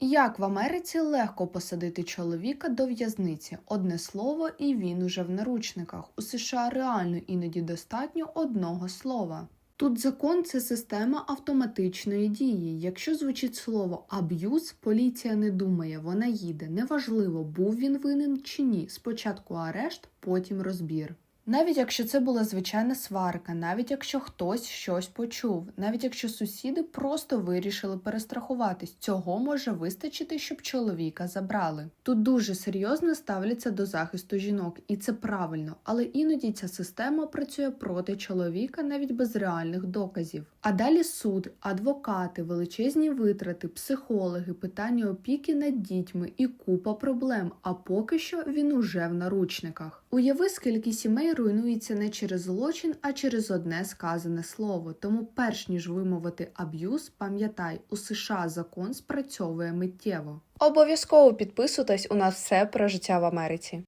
Як в Америці легко посадити чоловіка до в'язниці? Одне слово, і він уже в наручниках. У США реально іноді достатньо одного слова. Тут закон це система автоматичної дії. Якщо звучить слово аб'юз, поліція не думає, вона їде. Неважливо, був він винен чи ні. Спочатку арешт, потім розбір. Навіть якщо це була звичайна сварка, навіть якщо хтось щось почув, навіть якщо сусіди просто вирішили перестрахуватись, цього може вистачити, щоб чоловіка забрали. Тут дуже серйозно ставляться до захисту жінок, і це правильно, але іноді ця система працює проти чоловіка навіть без реальних доказів. А далі суд, адвокати, величезні витрати, психологи, питання опіки над дітьми і купа проблем. А поки що він уже в наручниках. Уяви, скільки сімей руйнується не через злочин, а через одне сказане слово. Тому, перш ніж вимовити аб'юз, пам'ятай, у США закон спрацьовує миттєво. Обов'язково підписуйтесь, у нас все про життя в Америці.